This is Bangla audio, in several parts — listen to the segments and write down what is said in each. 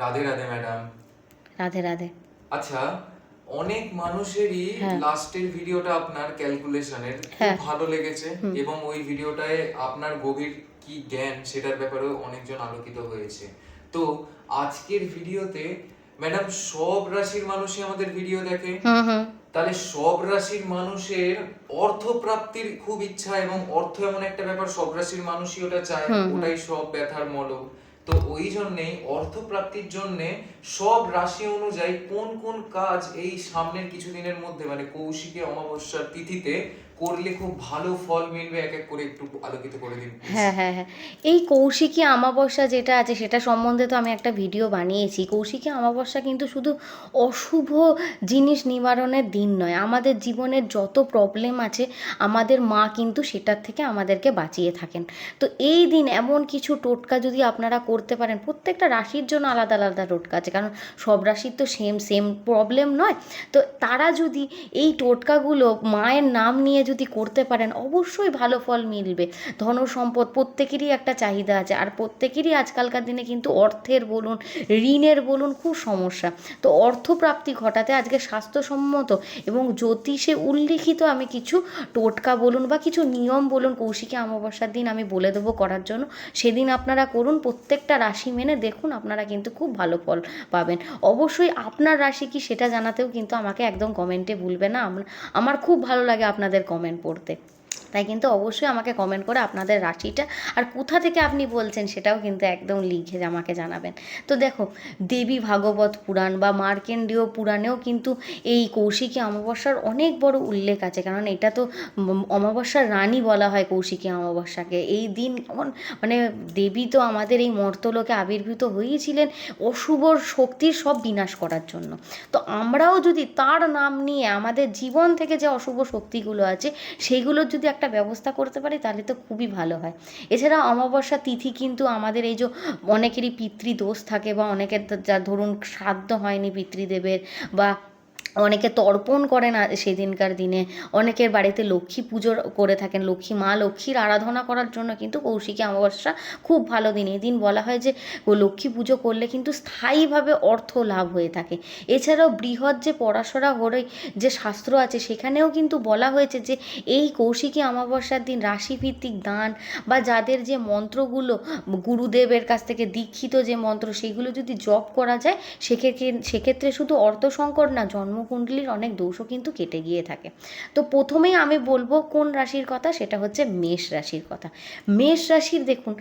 রাধে রাধে ম্যাডাম। রাধে রাধে। আচ্ছা অনেক মানুষেরই হ্যাঁ। লাস্টের ভিডিওটা আপনার ক্যালকুলেশনের খুব হ্যাঁ। ভালো লেগেছে এবং ওই ভিডিওটায় আপনার গভীর কি জ্ঞান সেটার ব্যাপারেও অনেকজন আলোকিত হয়েছে। তো আজকের ভিডিওতে ম্যাডাম সব রাশির মানুষই আমাদের ভিডিও দেখে। তাহলে সব রাশির মানুষের অর্থ প্রাপ্তির খুব ইচ্ছা এবং অর্থ এমন একটা ব্যাপার সব রাশির মানুষই ওটা চায়। ওটাই সব ব্যথার মলক তো ওই জন্যেই অর্থ প্রাপ্তির জন্যে সব রাশি অনুযায়ী কোন কোন কাজ এই সামনের কিছুদিনের মধ্যে মানে কৌশিকে অমাবস্যার তিথিতে করলে খুব ভালো ফল মিলবে এক এক করে একটু আলোকিত করে দিন হ্যাঁ হ্যাঁ হ্যাঁ। এই কৌশিকী আমাবস্যা যেটা আছে, সেটা সম্বন্ধে তো আমি একটা ভিডিও বানিয়েছি। কৌশিকী আমাবস্যা কিন্তু শুধু অশুভ জিনিস নিবারণের দিন নয়, আমাদের জীবনের যত প্রবলেম আছে, আমাদের মা কিন্তু সেটার থেকে আমাদেরকে বাঁচিয়ে থাকেন। তো এই দিন এমন কিছু টোটকা যদি আপনারা করতে পারেন, প্রত্যেকটা রাশির জন্য আলাদা আলাদা টোটকা আছে। কারণ সব রাশির তো সেম সেম প্রবলেম নয়। তো তারা যদি এই টোটকাগুলো মায়ের নাম নিয়ে যদি করতে পারেন, অবশ্যই ভালো ফল মিলবে। ধন সম্পদ প্রত্যেকেরই একটা চাহিদা আছে। আর প্রত্যেকেরই আজকালকার দিনে কিন্তু অর্থের বলুন, ঋণের বলুন খুব সমস্যা। তো অর্থপ্রাপ্তি ঘটাতে আজকে স্বাস্থ্যসম্মত এবং জ্যোতিষে উল্লিখিত আমি কিছু টোটকা বলুন বা কিছু নিয়ম বলুন কৌশিকী অমাবস্যার দিন আমি বলে দেবো করার জন্য। সেদিন আপনারা করুন, প্রত্যেকটা রাশি মেনে দেখুন আপনারা কিন্তু খুব ভালো ফল পাবেন। অবশ্যই আপনার রাশি কি সেটা জানাতেও কিন্তু আমাকে একদম কমেন্টে ভুলবে না। আমার খুব ভালো লাগে আপনাদের কমেন্ট। পড়তে। তাই কিন্তু অবশ্যই আমাকে কমেন্ট করে আপনাদের রাশিটা আর কোথা থেকে আপনি বলছেন সেটাও কিন্তু একদম লিখে আমাকে জানাবেন। তো দেখো, দেবী ভাগবত পুরাণ বা মার্কেন্ডীয় পুরাণেও কিন্তু এই কৌশিকী অমাবস্যার অনেক বড় উল্লেখ আছে। কারণ এটা তো অমাবস্যার রানী বলা হয় কৌশিকী অমাবস্যাকে। এই দিন মানে দেবী তো আমাদের এই মর্তলোকে আবির্ভূত হয়েছিলেন অশুভ শক্তির সব বিনাশ করার জন্য। তো আমরাও যদি তার নাম নিয়ে আমাদের জীবন থেকে যে অশুভ শক্তিগুলো আছে সেইগুলোর যদি একটা ব্যবস্থা করতে পারি, তাহলে তো খুবই ভালো হয়। এছাড়া অমাবস্যা তিথি কিন্তু আমাদের এই যে অনেকেরই পিতৃদোষ থাকে বা অনেকের যা ধরুন শ্রাদ্ধ হয়নি পিতৃদেবের বা অনেকে তর্পণ করে না সেদিনকার দিনে। অনেকের বাড়িতে লক্ষ্মী পুজো করে থাকেন। লক্ষ্মী মা লক্ষ্মীর আরাধনা করার জন্য কিন্তু কৌশিকী অমাবস্যা খুব ভালো দিন। এই দিন বলা হয় যে লক্ষ্মী পুজো করলে কিন্তু স্থায়ীভাবে অর্থ লাভ হয়ে থাকে। এছাড়াও বৃহৎ যে পড়াশোনা হরে যে শাস্ত্র আছে, সেখানেও কিন্তু বলা হয়েছে যে, এই কৌশিকী অমাবস্যার দিন রাশিভিত্তিক দান বা যাদের যে মন্ত্রগুলো, গুরুদেবের কাছ থেকে দীক্ষিত যে মন্ত্র, সেগুলো যদি জপ করা যায়, সেক্ষেত্রে সেক্ষেত্রে শুধু অর্থ সংকট না জন্মকুণ্ডলীর অনেক দোষও কিন্তু কেটে গিয়ে থাকে। তো প্রথমেই আমি বলব কোন রাশির কথা? সেটা হচ্ছে মেষ রাশির কথা। মেষ রাশির দেখুন,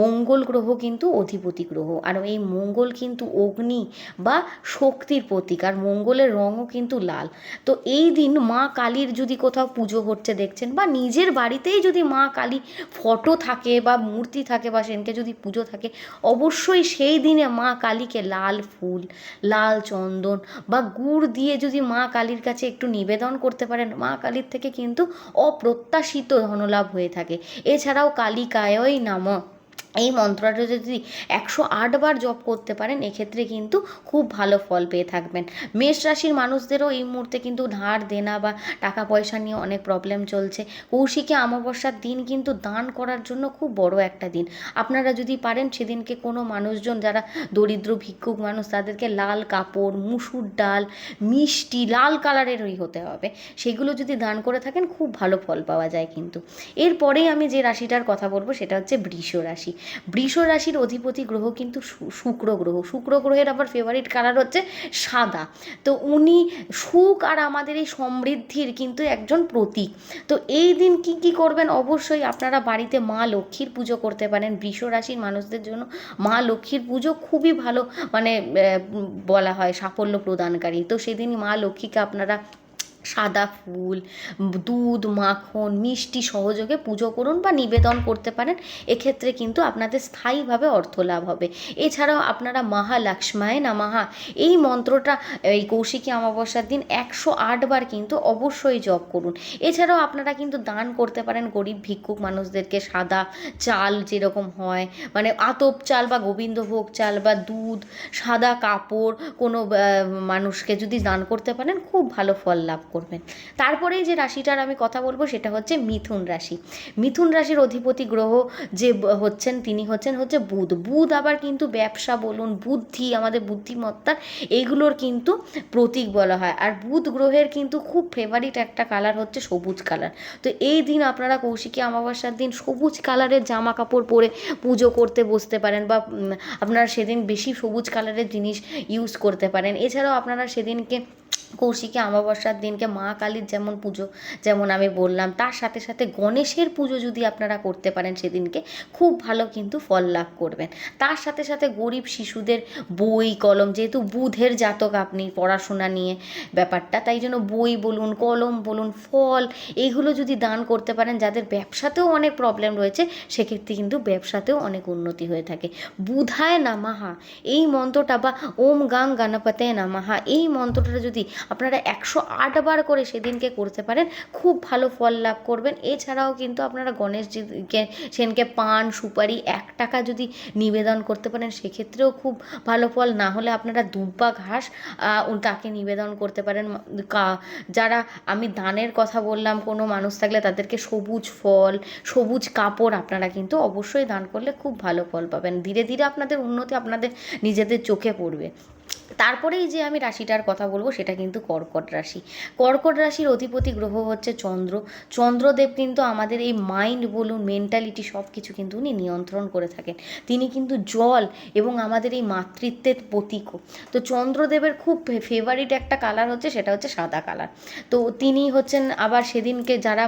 মঙ্গল গ্রহ কিন্তু অধিপতি গ্রহ। আর এই মঙ্গল কিন্তু অগ্নি বা শক্তির প্রতীক। আর মঙ্গলের রঙও কিন্তু লাল। তো এই দিন মা কালীর যদি কোথাও পুজো হচ্ছে দেখছেন বা নিজের বাড়িতেই যদি মা কালী ফটো থাকে বা মূর্তি থাকে বা সেনকে যদি পুজো থাকে, অবশ্যই সেই দিনে মা কালীকে লাল ফুল, লাল চন্দন বা গুড় দিয়ে যদি মা কালীর কাছে একটু নিবেদন করতে পারেন, মা কালীর থেকে কিন্তু অপ্রত্যাশিত ধনলাভ হয়ে থাকে। এছাড়াও কালিকায়ই নাম। এই মন্ত্রটা যদি একশো আটবার জপ করতে পারেন, এক্ষেত্রে কিন্তু খুব ভালো ফল পেয়ে থাকবেন। মেষ রাশির মানুষদেরও এই মুহূর্তে কিন্তু ধার, দেনা বা টাকা পয়সা নিয়ে অনেক প্রবলেম চলছে। কৌশিকী অমাবস্যার দিন কিন্তু দান করার জন্য খুব বড় একটা দিন। আপনারা যদি পারেন, সেদিনকে কোনো মানুষজন যারা দরিদ্র, ভিক্ষুক মানুষ, তাদেরকে লাল কাপড়, মুসুর ডাল, মিষ্টি, লাল কালারেরই হতে হবে। সেগুলো যদি দান করে থাকেন, খুব ভালো ফল পাওয়া যায় কিন্তু। এরপরেই আমি যে রাশিটার কথা বলব, সেটা হচ্ছে বৃষ রাশি। বৃষ রাশির অধিপতি গ্রহ কিন্তু শুক্র গ্রহ। শুক্র গ্রহের আবার ফেভারিট কালার হচ্ছে সাদা। তো উনি সুখ আর আমাদের এই সমৃদ্ধির কিন্তু একজন প্রতীক। তো এই দিন কি কি করবেন? অবশ্যই আপনারা বাড়িতে মা লক্ষ্মীর পুজো করতে পারেন। বৃষ রাশির মানুষদের জন্য মা লক্ষ্মীর পুজো খুবই ভালো মানে বলা হয় সাফল্য প্রদানকারী। তো সেদিন মা লক্ষ্মীকে আপনারা সাদা ফুল, দুধ, মাখন, মিষ্টি সহযোগে পুজো করুন বা নিবেদন করতে পারেন। এক্ষেত্রে কিন্তু আপনাদের স্থায়ীভাবে অর্থ লাভ হবে। এছাড়াও আপনারা মাহা লাক্ষ্মায় না মাহা এই মন্ত্রটা, এই কৌশিকী অমাবস্যার দিন একশো আটবার কিন্তু অবশ্যই জপ করুন। এছাড়াও আপনারা কিন্তু দান করতে পারেন গরিব ভিক্ষুক মানুষদেরকে সাদা চাল যেরকম হয় মানে আতপ চাল বা গোবিন্দভোগ চাল বা দুধ, সাদা কাপড়, কোনো মানুষকে যদি দান করতে পারেন, খুব ভালো ফল লাভ করবেন। তারপরেই যে রাশিটার আমি কথা বলব সেটা হচ্ছে মিথুন রাশি। মিথুন রাশির অধিপতি গ্রহ যে হচ্ছেন, তিনি হচ্ছেন হচ্ছে বুধ। বুধ আবার কিন্তু ব্যবসা বলুন, বুদ্ধি, আমাদের বুদ্ধিমত্তা, এইগুলোর কিন্তু প্রতীক বলা হয়। আর বুধ গ্রহের কিন্তু খুব ফেভারিট একটা কালার হচ্ছে সবুজ কালার তো এই দিন আপনারা কৌশিকী অমাবস্যার দিন সবুজ কালারের জামা কাপড় পরে পুজো করতে বসতে পারেন বা আপনারা সেদিন বেশি সবুজ কালারের জিনিস ইউজ করতে পারেন। এছাড়াও আপনারা সেদিনকে কৌশিকী অমাবস্যার দিনকে মা কালীর যেমন পুজো, যেমন আমি বললাম, তার সাথে সাথে গণেশের পুজো যদি আপনারা করতে পারেন সেদিনকে খুব ভালো কিন্তু ফল লাভ করবেন। তার সাথে সাথে গরিব শিশুদের বই, কলম, যেহেতু বুধের জাতক আপনি পড়াশোনা নিয়ে ব্যাপারটা, তাই জন্য বই বলুন, কলম বলুন, ফল এইগুলো যদি দান করতে পারেন, যাদের ব্যবসাতেও অনেক প্রবলেম রয়েছে, সেক্ষেত্রে কিন্তু ব্যবসাতেও অনেক উন্নতি হয়ে থাকে। বুধায় নামাহা এই মন্ত্রটা বা ওম গাং গণপতে নামাহা এই মন্ত্রটা যদি আপনারা একশো আট বার করে সেদিনকে করতে পারেন। খুব ভালো ফল লাভ করবেন। এছাড়াও কিন্তু আপনারা গণেশজিকে সেনকে পান, সুপারি এক টাকা যদি নিবেদন করতে পারেন, সেক্ষেত্রেও খুব ভালো ফল। না হলে আপনারা দুব্বা ঘাস তাকে নিবেদন করতে পারেন। যারা আমি দানের কথা বললাম, কোনো মানুষ থাকলে তাদেরকে সবুজ ফল, সবুজ কাপড় আপনারা কিন্তু অবশ্যই দান করলে খুব ভালো ফল পাবেন। ধীরে ধীরে আপনাদের উন্নতি আপনাদের নিজেদের চোখে পড়বে। তারপরেই যে আমি রাশিটার কথা বলব সেটা কিন্তু কর্কট রাশি। কর্কট রাশির অধিপতি গ্রহ হচ্ছে চন্দ্র। চন্দ্রদেব কিন্তু আমাদের এই মাইন্ড বলুন মেন্টালিটি সব কিছু কিন্তু উনি নিয়ন্ত্রণ করে থাকেন। তিনি কিন্তু জল এবং আমাদের এই মাতৃত্বের প্রতীকও তো চন্দ্রদেবের খুব ফেভারিট একটা কালার হচ্ছে, সেটা হচ্ছে সাদা কালার তো তিনি হচ্ছেন আবার সেদিনকে যারা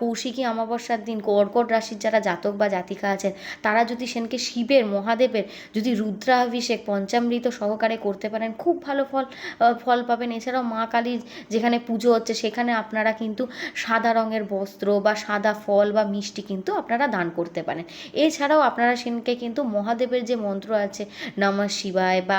কৌশিকী অমাবস্যার দিন, কর্কট রাশির যারা জাতক বা জাতিকা আছেন, তারা যদি সেনকে শিবের, মহাদেবের, যদি রুদ্রাভিষেক, পঞ্চামৃত সহকারে করতে পারেন। খুব ভালো ফল ফল পাবেন। এছাড়াও মা কালীর যেখানে পুজো হচ্ছে, সেখানে আপনারা কিন্তু সাদা রঙের বস্ত্র বা সাদা ফল বা মিষ্টি কিন্তু আপনারা দান করতে পারেন। এছাড়াও আপনারা সেনকে কিন্তু মহাদেবের যে মন্ত্র আছে, নমঃ শিবায় বা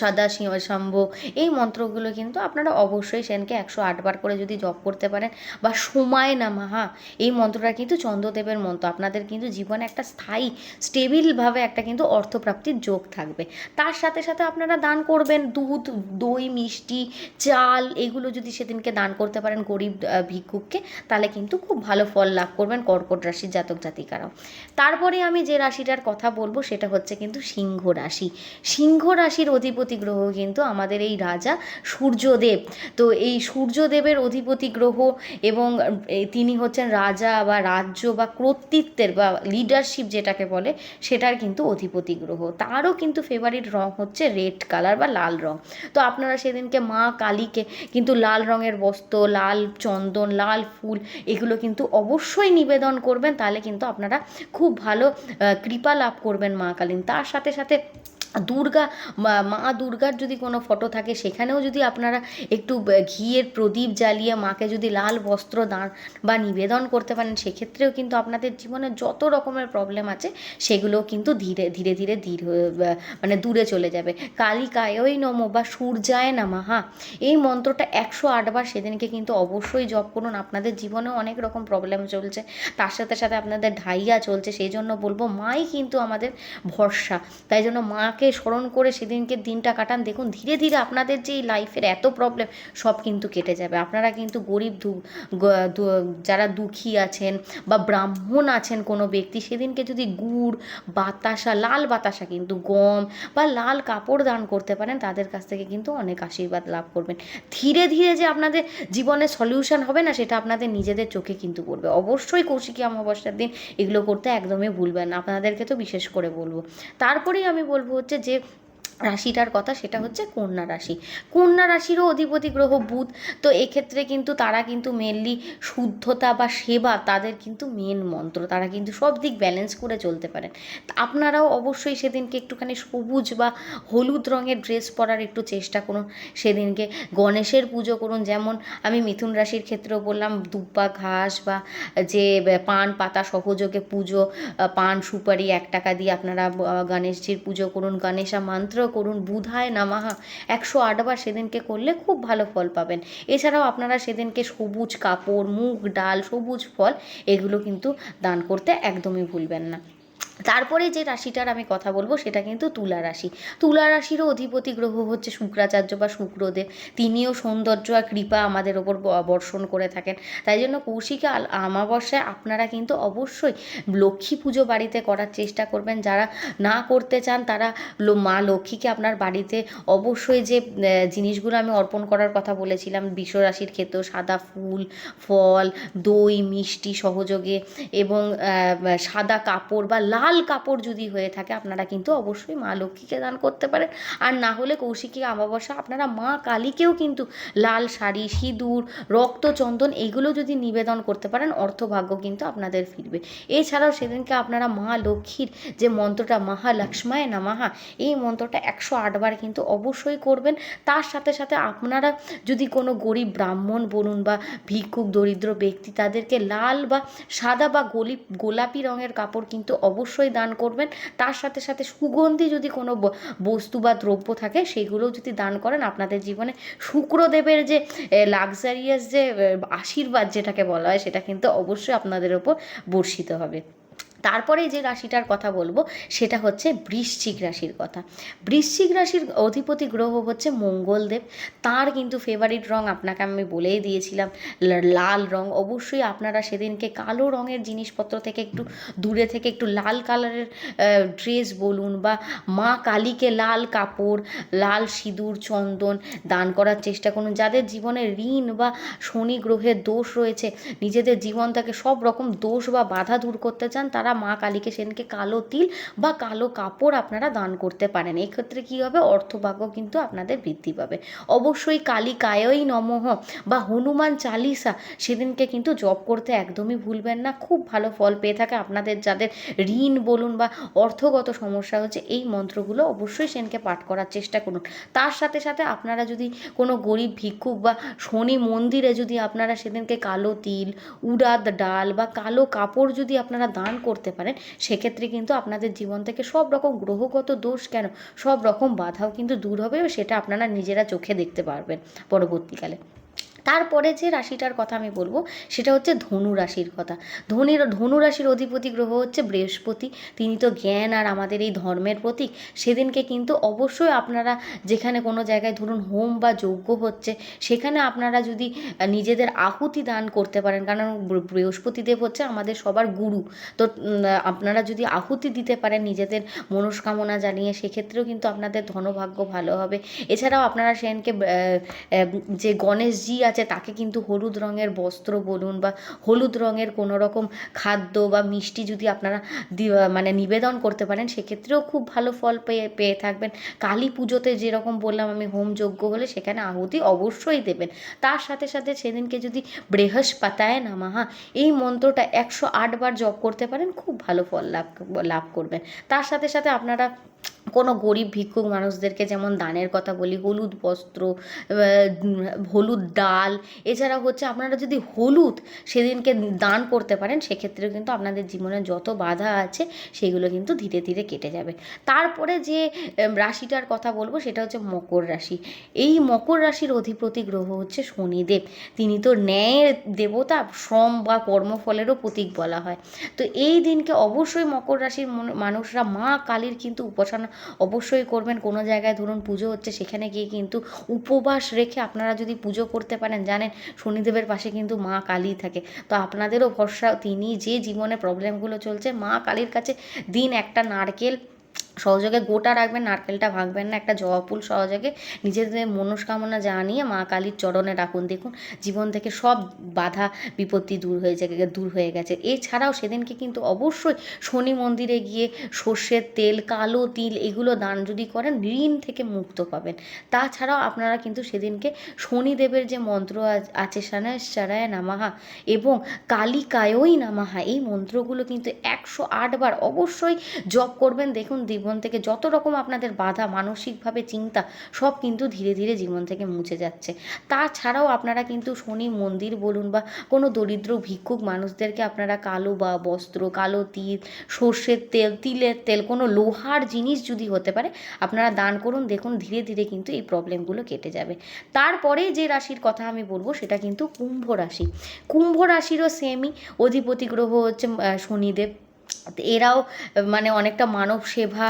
সদা শম্ভ এই মন্ত্রগুলো কিন্তু আপনারা অবশ্যই সেনকে একশো আটবার করে যদি জপ করতে পারেন বা সময় না মাহা এই মন্ত্রটা কিন্তু চন্দ্রদেবের মন্ত্র। আপনাদের কিন্তু জীবনে একটা স্থায়ী স্টেবিলভাবে একটা কিন্তু অর্থপ্রাপ্তির যোগ থাকবে। তার সাথে সাথে আপনারা দান করবেন দুধ, দই, মিষ্টি, চাল, এগুলো যদি সেদিনকে দান করতে পারেন গরিব ভিক্ষুককে, তাহলে কিন্তু খুব ভালো ফল লাভ করবেন কর্কট রাশির জাতক জাতিকারাও। তারপরে আমি যে রাশিটার কথা বলব সেটা হচ্ছে কিন্তু সিংহ রাশি। সিংহ রাশির অধিপতি গ্রহ কিন্তু আমাদের এই রাজা সূর্যদেব। তো এই সূর্যদেবের অধিপতি গ্রহ এবং তিনি হচ্ছেন রাজা বা রাজ্য বা কর্তৃত্বের বা লিডারশিপ যেটাকে বলে, সেটার কিন্তু অধিপতি গ্রহ। তারও কিন্তু ফেভারিট রং হচ্ছে রেড কালার বা লাল রং। তো আপনারা সেদিনকে মা কালীকে কিন্তু লাল রঙের বস্ত্র, লাল চন্দন, লাল ফুল এগুলো কিন্তু অবশ্যই নিবেদন করবেন। তাহলে কিন্তু আপনারা খুব ভালো কৃপা লাভ করবেন মা কালীন। তার সাথে সাথে দুর্গা, মা দুর্গার যদি কোনো ফটো থাকে, সেখানেও যদি আপনারা একটু ঘিয়ের প্রদীপ জ্বালিয়ে মাকে যদি লাল বস্ত্র দান বা নিবেদন করতে পারেন, সেক্ষেত্রেও কিন্তু আপনাদের জীবনে যত রকমের প্রবলেম আছে, সেগুলোও কিন্তু ধীরে ধীরে ধীরে ধীর মানে দূরে চলে যাবে। কালিকায়ই নম বা সূর্যায় নামাহা এই মন্ত্রটা একশো আটবার সেদিনকে কিন্তু অবশ্যই জপ করুন। আপনাদের জীবনেও অনেক রকম প্রবলেম চলছে। তার সাথে সাথে আপনাদের ঢাইয়া চলছে। সেই জন্য বলব, মাই কিন্তু আমাদের ভরসা। তাই জন্য মাকে স্মরণ করে সেদিনকে দিনটা কাটান। দেখুন, ধীরে ধীরে আপনাদের যে লাইফের এত প্রবলেম সব কিন্তু কেটে যাবে। আপনারা কিন্তু গরিব যারা দুঃখী আছেন বা ব্রাহ্মণ আছেন কোনো ব্যক্তি, সেদিনকে যদি গুড়, বাতাসা, লাল বাতাসা কিন্তু গম বা লাল কাপড় দান করতে পারেন, তাদের কাছ থেকে কিন্তু অনেক আশীর্বাদ লাভ করবেন। ধীরে ধীরে যে আপনাদের জীবনে সলিউশন হবে না, সেটা আপনাদের নিজেদের চোখে কিন্তু পড়বে। অবশ্যই কৌশিকী অমাবস্যার দিন এগুলো করতে একদমই ভুলবেন না। আপনাদেরকে তো বিশেষ করে বলব। তারপরেই আমি বলব হচ্ছে যে রাশিটার কথা সেটা হচ্ছে কন্যা রাশি। কন্যা রাশিরও অধিপতি গ্রহ বুধ, তো এক্ষেত্রে কিন্তু তারা কিন্তু মেনলি শুদ্ধতা বা সেবা তাদের কিন্তু মেন মন্ত্র। তারা কিন্তু সব দিক ব্যালেন্স করে চলতে পারেন। আপনারাও অবশ্যই সেদিনকে একটুখানি সবুজ বা হলুদ রঙের ড্রেস পরার একটু চেষ্টা করুন। সেদিনকে গণেশের পুজো করুন। যেমন আমি মিথুন রাশির ক্ষেত্রেও বললাম দুব্বা ঘাস বা যে পান পাতা সহযোগে পুজো পান সুপারি এক টাকা দিয়ে আপনারা গণেশজির পুজো করুন। গণেশা মন্ত্র করুন, বুধায় নামাহা। একশো আটবার সেদিনকে করলে খুব ভালো ফল পাবেন। এছাড়াও আপনারা সেদিনকে সবুজ কাপড়, মুগ ডাল, সবুজ ফল, এগুলো কিন্তু দান করতে একদমই ভুলবেন না। তারপরে যে রাশিটার আমি কথা বলব সেটা কিন্তু তুলা রাশি। তুলা রাশিরও অধিপতি গ্রহ হচ্ছে শুক্রাচার্য বা শুক্রদেব। তিনিও সৌন্দর্য আর কৃপা আমাদের ওপর বর্ষণ করে থাকেন। তাই জন্য কৌশিকে আমাবস্যায় আপনারা কিন্তু অবশ্যই লক্ষ্মী পুজো বাড়িতে করার চেষ্টা করবেন। যারা না করতে চান তারা মা লক্ষ্মীকে আপনার বাড়িতে অবশ্যই যে জিনিসগুলো আমি অর্পণ করার কথা বলেছিলাম বিশ্ব রাশির ক্ষেত্রেও সাদা ফুল, ফল, দই, মিষ্টি সহযোগে এবং সাদা কাপড় বা লাল কাপড় যদি হয়ে থাকে, আপনারা কিন্তু অবশ্যই মা লক্ষ্মীকে দান করতে পারেন। আর না হলে কৌশিকী অমাবস্যা, আপনারা মা কালীকেও কিন্তু লাল শাড়ি, সিঁদুর, রক্তচন্দন এগুলো যদি নিবেদন করতে পারেন, অর্থভাগ্য কিন্তু আপনাদের ফিরবে। এছাড়াও সেদিনকে আপনারা মা লক্ষ্মীর যে মন্ত্রটা, মহালক্ষ্মায় নামাহা এই মন্ত্রটা একশো আটবার কিন্তু অবশ্যই করবেন। তার সাথে সাথে আপনারা যদি কোনো গরিব ব্রাহ্মণ বলুন বা ভিক্ষুক, দরিদ্র ব্যক্তি, তাদেরকে লাল বা সাদা বা গলি, গোলাপি রঙের কাপড় কিন্তু অবশ্যই দান করবেন। তার সাথে সাথে সুগন্ধি যদি কোনো বস্তু বা দ্রব্য থাকে, সেগুলোও যদি দান করেন, আপনাদের জীবনে শুক্রদেবের যে লাক্সারিয়াস যে আশীর্বাদ যেটাকে বলা হয়, সেটা কিন্তু অবশ্যই আপনাদের ওপর বর্ষিত হবে। তারপরে যে রাশিটার কথা বলব, সেটা হচ্ছে বৃশ্চিক রাশির কথা। বৃশ্চিক রাশির অধিপতি গ্রহ হচ্ছে মঙ্গলদেব। তার কিন্তু ফেভারিট রং আপনাকে আমি বলেই দিয়েছিলাম লাল রং। অবশ্যই আপনারা সেদিনকে কালো রঙের জিনিসপত্র থেকে একটু দূরে থেকে একটু লাল কালারের ড্রেস বলুন বা মা কালীকে লাল কাপড়, লাল সিঁদুর, চন্দন দান করার চেষ্টা করুন। যাদের জীবনে ঋণ বা শনি গ্রহের দোষ রয়েছে, নিজেদের জীবন থেকে সব রকম দোষ বা বাধা দূর করতে চান, তারা মা কালীকে সেদিনকে কালো তিল বা কালো কাপড় আপনারা দান করতে পারেন। এক্ষেত্রে কী হবে? অর্থভাগ্য কিন্তু আপনাদের বৃদ্ধি পাবে। অবশ্যই কালী কায়ই নমঃ বা হনুমান চালিসা সেদিনকে কিন্তু জপ করতে একদমই ভুলবেন না। খুব ভালো ফল পেয়ে থাকে আপনাদের যাদের ঋণ বলুন বা অর্থগত সমস্যা হচ্ছে এই মন্ত্রগুলো অবশ্যই সেদিনকে পাঠ করার চেষ্টা করুন। তার সাথে সাথে আপনারা যদি কোনো গরিব ভিক্ষুক বা শনি মন্দিরে যদি আপনারা সেদিনকে কালো তিল, উড়াদ ডাল বা কালো কাপড় যদি আপনারা দান করতে পারেন। সেক্ষেত্রে কিন্তু আপনাদের জীবন থেকে সব রকম গ্রহগত দোষ কেন, সব রকম বাধাও কিন্তু দূর হবে, সেটা আপনারা নিজেরা চোখে দেখতে পারবেন পরবর্তীকালে। তারপরে যে রাশিটার কথা আমি বলব, সেটা হচ্ছে ধনু রাশির কথা। ধনির, ধনু রাশির অধিপতি গ্রহ হচ্ছে বৃহস্পতি। তিনি তো জ্ঞান আর আমাদের এই ধর্মের প্রতীক। সেদিনকে কিন্তু অবশ্যই আপনারা যেখানে কোনো জায়গায় ধরুন হোম বা যজ্ঞ হচ্ছে, সেখানে আপনারা যদি নিজেদের আহুতি দান করতে পারেন। কারণ বৃ- বৃহস্পতি দেব হচ্ছে আমাদের সবার গুরু। তো আপনারা যদি আহুতি দিতে পারেন নিজেদের মনস্কামনা জানিয়ে, সেক্ষেত্রেও কিন্তু আপনাদের ধনভাগ্য ভালো হবে। এছাড়াও আপনারা সেদিনকে যে গণেশজি আছে তাকে কিন্তু হলুদ রঙের বস্ত্র বলুন বা হলুদ রঙের কোনো রকম খাদ্য বা মিষ্টি যদি আপনারা মানে নিবেদন করতে পারেন, সেক্ষেত্রেও খুব ভালো ফল পেয়ে পেয়ে থাকবেন। কালী পুজোতে যেরকম বললাম আমি হোম যজ্ঞ হলে সেখানে আহুতি অবশ্যই দেবেন। তার সাথে সাথে সেদিনকে যদি বৃহস্পতায় নামাহা, এই মন্ত্রটা একশো আটবার জপ করতে পারেন, খুব ভালো ফল লাভ লাভ করবেন। তার সাথে সাথে আপনারা কোনো গরিব ভিক্ষুক মানুষদেরকে যেমন দানের কথা বলি, হলুদ বস্ত্র হলুদ ডাল এছাড়া হচ্ছে আপনারা যদি হলুদ সেদিনকে দান করতে পারেন, সেক্ষেত্রেও কিন্তু আপনাদের জীবনে যত বাধা আছে সেগুলো কিন্তু ধীরে ধীরে কেটে যাবে। তারপরে যে রাশিটার কথা বলব সেটা হচ্ছে মকর রাশি। এই মকর রাশির অধিপতি গ্রহ হচ্ছে শনিদেব। তিনি তো ন্যায়ের দেবতা, শ্রম বা কর্মফলেরও প্রতীক বলা হয়। তো এই দিনকে অবশ্যই মকর রাশির মানুষরা মা কালীর কিন্তু উপাসনা অবশ্যই করবেন। কোনো জায়গায় ধরুন পুজো হচ্ছে, সেখানে গিয়ে কিন্তু উপবাস রেখে আপনারা যদি পুজো করতে পারেন, জানেন শনিদেবের পাশে কিন্তু মা কালী থাকে। তো আপনাদেরও ভরসা, তিনি যে জীবনে প্রবলেমগুলো চলছে, মা কালীর কাছে দিন একটা নারকেল সহযোগে গোটা রাখবেন, নারকেলটা ভাঙবেন না, একটা জবা ফুল সহযোগে নিজেদের মনস্কামনা জানিয়ে মা কালীর চরণে রাখুন দেখুন, জীবন থেকে সব বাধা, বিপত্তি দূর হয়ে যায় দূর হয়ে গেছে। এছাড়াও সেদিনকে কিন্তু অবশ্যই শনি মন্দিরে গিয়ে সর্ষের তেল, কালো তিল এগুলো দান যদি করেন, ঋণ থেকে মুক্ত পাবেন। তাছাড়াও আপনারা কিন্তু সেদিনকে শনিদেবের যে মন্ত্র আছে সানায় নামাহা এবং কালিকায়ই নামাহা, এই মন্ত্রগুলো কিন্তু একশো আটবার অবশ্যই জপ করবেন। দেখুন জীবন থেকে যত রকম আপনাদের বাধা, মানসিকভাবে চিন্তা, সব কিন্তু ধীরে ধীরে জীবন থেকে মুছে যাচ্ছে। তাছাড়াও আপনারা কিন্তু শনি মন্দির বলুন বা কোনো দরিদ্র ভিক্ষুক মানুষদেরকে আপনারা কালো বা বস্ত্র, কালো তিল, সর্ষের তেল, তিলের তেল, কোনো লোহার জিনিস যদি হতে পারে, আপনারা দান করুন, দেখুন ধীরে ধীরে কিন্তু এই প্রবলেমগুলো কেটে যাবে। তারপরে যে রাশির কথা আমি বলব, সেটা কিন্তু কুম্ভ রাশি। কুম্ভ রাশিরও সেমই অধিপতি গ্রহ হচ্ছে শনিদেব। এরাও মানে অনেকটা মানব সেবা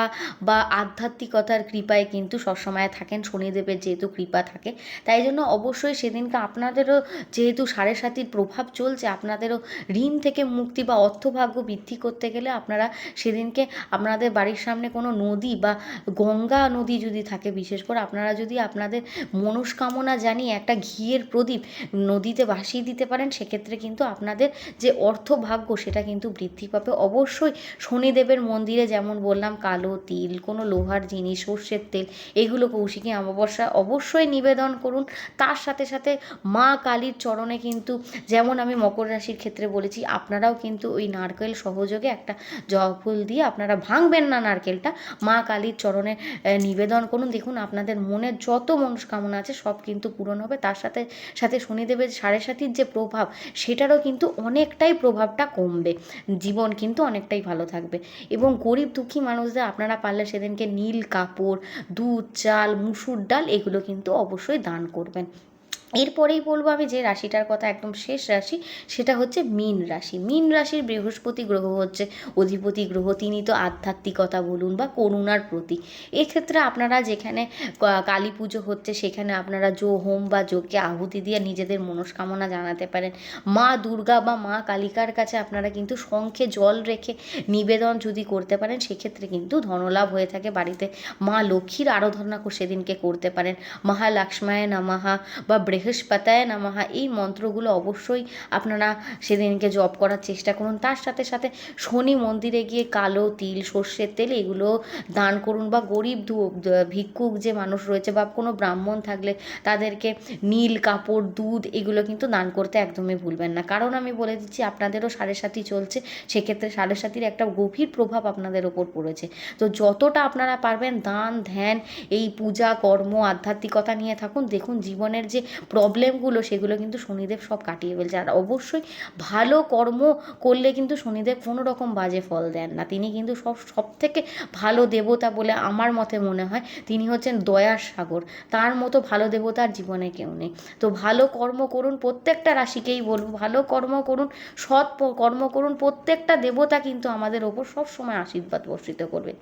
বা আধ্যাত্মিকতার কৃপায় কিন্তু সবসময় থাকেন। শনিদেবের যেহেতু কৃপা থাকে। তাই জন্য অবশ্যই সেদিনকে আপনাদেরও যেহেতু সাড়ে সাতির প্রভাব চলছে, আপনাদেরও ঋণ থেকে মুক্তি বা অর্থভাগ্য বৃদ্ধি করতে গেলে আপনারা সেদিনকে আপনাদের বাড়ির সামনে কোনো নদী বা গঙ্গা নদী যদি থাকে, বিশেষ করে আপনারা যদি আপনাদের মনস্কামনা জানিয়ে একটা ঘিয়ের প্রদীপ নদীতে ভাসিয়ে দিতে পারেন, সেক্ষেত্রে কিন্তু আপনাদের যে অর্থভাগ্য সেটা কিন্তু বৃদ্ধি পাবে। অবশ্যই শনিদেবের মন্দিরে যেমন বললাম কালো তিল, কোনো লোহার জিনিস, সর্ষের তেল, এগুলো কৌশিকী অমাবস্যা অবশ্যই নিবেদন করুন। তার সাথে সাথে মা কালীর চরণে কিন্তু যেমন আমি মকর রাশির ক্ষেত্রে বলেছি, আপনারাও কিন্তু ওই নারকেল সহযোগে একটা জবা ফুল দিয়ে আপনারা ভাঙবেন না নারকেলটা। মা কালীর চরণে নিবেদন করুন। দেখুন, আপনাদের মনের যত মনস্কামনা আছে সব কিন্তু পূরণ হবে। তার সাথে সাথে শনিদেবের সাড়ে সাতির যে প্রভাব, সেটারও কিন্তু অনেকটাই প্রভাবটা কমবে। জীবন কিন্তু অনেকটাই ভালো থাকবে। এবং গরিব দুঃখী মানুষদের আপনারা পারলে সেদিনকে নীল কাপড়, দুধ, চাল, মুসুর ডাল এগুলো কিন্তু অবশ্যই দান করবেন। এরপরেই বলব আমি যে রাশিটার কথা একদম শেষ রাশি, সেটা হচ্ছে মীন রাশি। মীন রাশির বৃহস্পতি গ্রহ হচ্ছে অধিপতি গ্রহ, তিনি তো আধ্যাত্মিকতা বলুন বা করুণার প্রতীক। এক্ষেত্রে আপনারা যেখানে কালী পুজো হচ্ছে, সেখানে আপনারা যো হোম বা যজ্ঞে আহুতি দিয়ে নিজেদের মনস্কামনা জানাতে পারেন। মা দুর্গা বা মা কালিকার কাছে আপনারা কিন্তু শঙ্খে জল রেখে নিবেদন যদি করতে পারেন, সেক্ষেত্রে কিন্তু ধনলাভ হয়ে থাকে বাড়িতে। মা লক্ষ্মীর আরাধনা সেদিনকে করতে পারেন। মহালক্ষ্মায় নামাহা বা বৃহস্পতায় নামাহা এই মন্ত্রগুলো অবশ্যই আপনারা সেদিনকে জপ করার চেষ্টা করুন। তার সাথে সাথে শনি মন্দিরে গিয়ে কালো তিল, সর্ষের তেল এগুলো দান করুন বা গরিব ভিক্ষুক যে মানুষ রয়েছে বা কোনো ব্রাহ্মণ থাকলে তাদেরকে নীল কাপড়, দুধ এগুলো কিন্তু দান করতে একদমই ভুলবেন না। কারণ আমি বলে দিচ্ছি, আপনাদেরও সাড়ে সাথী চলছে, সেক্ষেত্রে সাড়ে সাতির একটা গভীর প্রভাব আপনাদের ওপর পড়েছে। তো যতটা আপনারা পারবেন দান, ধ্যান, এই পূজা, কর্ম, আধ্যাত্মিকতা নিয়ে থাকুন। দেখুন, জীবনের যে প্রবলেমগুলো সেগুলো কিন্তু শনিদেব সব কাটিয়ে ফেলছে। আর অবশ্যই ভালো কর্ম করলে কিন্তু শনিদেব কোনো রকম বাজে ফল দেন না। তিনি কিন্তু সব সব থেকে ভালো দেবতা বলে আমার মতে মনে হয় তিনি হচ্ছেন দয়ার সাগর। তার মতো ভালো দেবতার জীবনে কেউ নেই। তো ভালো কর্ম করুন প্রত্যেকটা রাশিকেই বলব, ভালো কর্ম করুন, সৎ কর্ম করুন, প্রত্যেকটা দেবতা কিন্তু আমাদের ওপর সব সময় আশীর্বাদ বর্ষিত করবে।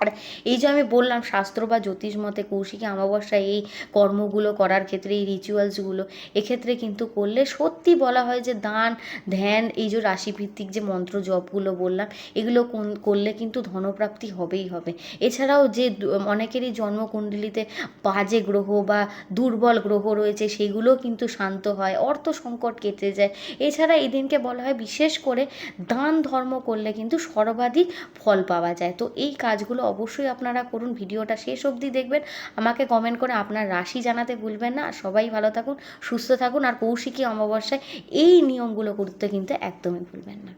আর এই যে আমি বললাম, শাস্ত্র বা জ্যোতিষ মতে কৌশিকী অমাবস্যায় এই কর্মগুলো করার ক্ষেত্রে, এই রিচুয়ালসগুলো এক্ষেত্রে কিন্তু করলে সত্যি বলা হয় যে দান, ধ্যান, এই যে রাশিভিত্তিক যে মন্ত্র জপগুলো বললাম, এগুলো করলে কিন্তু ধনপ্রাপ্তি হবেই হবে। এছাড়াও যে অনেকেরই জন্মকুণ্ডলিতে বাজে গ্রহ বা দুর্বল গ্রহ রয়েছে, সেগুলো কিন্তু শান্ত হয়, অর্থ সংকট কেটে যায়। এছাড়া এই দিনকে বলা হয় বিশেষ করে দান ধর্ম করলে কিন্তু সর্বাধিক ফল পাওয়া যায়। তো এই কাজগুলো অবশ্যই আপনারা করুন, ভিডিওটা শেষ অবধি দেখবেন। আমাকে কমেন্ট করে আপনার রাশি জানাতে ভুলবেন না। সবাই ভালো থাকুন, সুস্থ থাকুন, আর কৌশিকী অমাবস্যায় এই নিয়মগুলো করতে কিন্তু একদমই ভুলবেন না।